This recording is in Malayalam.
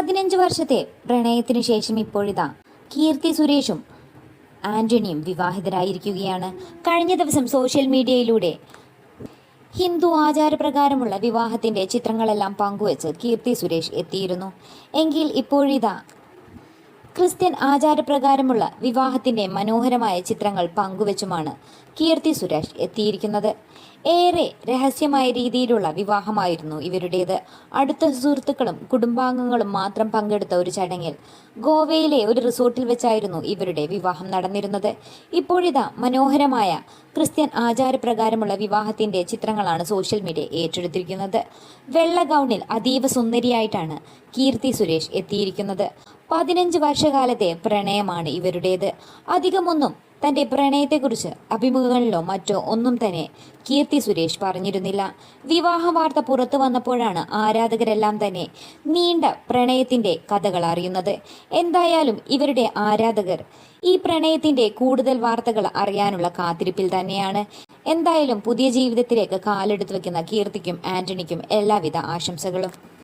പതിനഞ്ച് വർഷത്തെ പ്രണയത്തിന് ശേഷം ഇപ്പോഴിതാ കീർത്തി സുരേഷും ആന്റണിയും വിവാഹിതരായിരിക്കുകയാണ്. കഴിഞ്ഞ ദിവസം സോഷ്യൽ മീഡിയയിലൂടെ ഹിന്ദു ആചാരപ്രകാരമുള്ള വിവാഹത്തിന്റെ ചിത്രങ്ങളെല്ലാം പങ്കുവച്ച് കീർത്തി സുരേഷ് എത്തിയിരുന്നു. എങ്കിൽ ഇപ്പോഴിതാ ക്രിസ്ത്യൻ ആചാരപ്രകാരമുള്ള വിവാഹത്തിന്റെ മനോഹരമായ ചിത്രങ്ങൾ പങ്കുവച്ചുമാണ് കീർത്തി സുരേഷ് എത്തിയിരിക്കുന്നത്. ഏറെ രഹസ്യമായ രീതിയിലുള്ള വിവാഹമായിരുന്നു ഇവരുടേത്. അടുത്ത സുഹൃത്തുക്കളും കുടുംബാംഗങ്ങളും മാത്രം പങ്കെടുത്ത ഒരു ചടങ്ങിൽ ഗോവയിലെ ഒരു റിസോർട്ടിൽ വെച്ചായിരുന്നു ഇവരുടെ വിവാഹം നടന്നിരുന്നത്. ഇപ്പോഴിതാ മനോഹരമായ ക്രിസ്ത്യൻ ആചാരപ്രകാരമുള്ള വിവാഹത്തിന്റെ ചിത്രങ്ങളാണ് സോഷ്യൽ മീഡിയ ഏറ്റെടുത്തിരിക്കുന്നത്. വെള്ള ഗൗണിൽ അതീവ സുന്ദരിയായിട്ടാണ് കീർത്തി സുരേഷ് എത്തിയിരിക്കുന്നത്. പതിനഞ്ച് വർഷകാലത്തെ പ്രണയമാണ് ഇവരുടേത്. അധികമൊന്നും തന്റെ പ്രണയത്തെക്കുറിച്ച് അഭിമുഖങ്ങളിലോ മറ്റോ ഒന്നും തന്നെ കീർത്തി സുരേഷ് പറഞ്ഞിരുന്നില്ല. വിവാഹ വാർത്ത പുറത്തു വന്നപ്പോഴാണ് ആരാധകരെല്ലാം തന്നെ നീണ്ട പ്രണയത്തിന്റെ കഥകൾ അറിയുന്നത്. എന്തായാലും ഇവരുടെ ആരാധകർ ഈ പ്രണയത്തിന്റെ കൂടുതൽ വാർത്തകൾ അറിയാനുള്ള കാത്തിരിപ്പിൽ തന്നെയാണ്. എന്തായാലും പുതിയ ജീവിതത്തിലേക്ക് കാലെടുത്ത് വെക്കുന്ന കീർത്തിക്കും ആന്റണിക്കും എല്ലാവിധ ആശംസകളും.